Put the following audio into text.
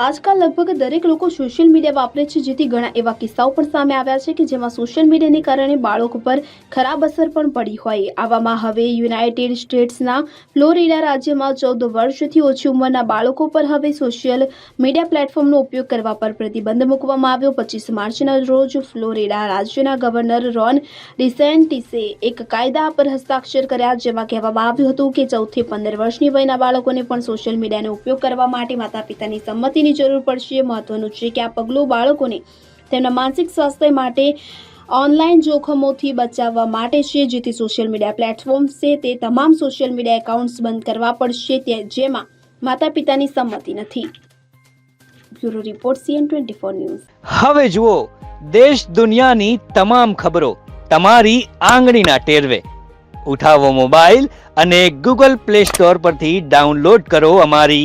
આજકાલ લગભગ દરેક લોકો સોશિયલ મીડિયા વાપરે છે, જેથી ઘણા એવા કિસ્સાઓ પણ સામે આવ્યા છે કે જેમાં સોશિયલ મીડિયાને કારણે બાળકો પર ખરાબ અસર પણ પડી હોય. આવામાં હવે યુનાઇટેડ સ્ટેટ્સના ફ્લોરિડા રાજ્યમાં ચૌદ વર્ષથી ઓછી ઉંમરના બાળકો પર હવે સોશિયલ મીડિયા પ્લેટફોર્મનો ઉપયોગ કરવા પર પ્રતિબંધ મૂકવામાં આવ્યો. પચીસ માર્ચના રોજ ફ્લોરિડા રાજ્યના ગવર્નર રોન ડિસેન્ટિસે એક કાયદા પર હસ્તાક્ષર કર્યા, જેમાં કહેવામાં આવ્યું હતું કે ચૌદથી પંદર વર્ષની વયના બાળકોને પણ સોશિયલ મીડિયાનો ઉપયોગ કરવા માટે માતા પિતાની સંમતિની જરૂર પડશે. મહત્વનું છે કે આ પગલું બાળકોને તેમના માનસિક સ્વાસ્થ્ય માટે ઓનલાઈન જોખમોથી બચાવવા માટે છે. જેથી સોશિયલ મીડિયા પ્લેટફોર્મ છે તે તમામ સોશિયલ મીડિયા એકાઉન્ટ્સ બંધ કરવા પડશે જેમાં માતા પિતાની સંમતિ નથી. Bureau report CN twenty four news. હવે જુઓ દેશ દુનિયાની તમામ ખબરો તમારી આંગળીના ટેરવે. ઉઠાવો મોબાઈલ અને ગૂગલ પ્લે સ્ટોર પરથી ડાઉનલોડ કરો અમારી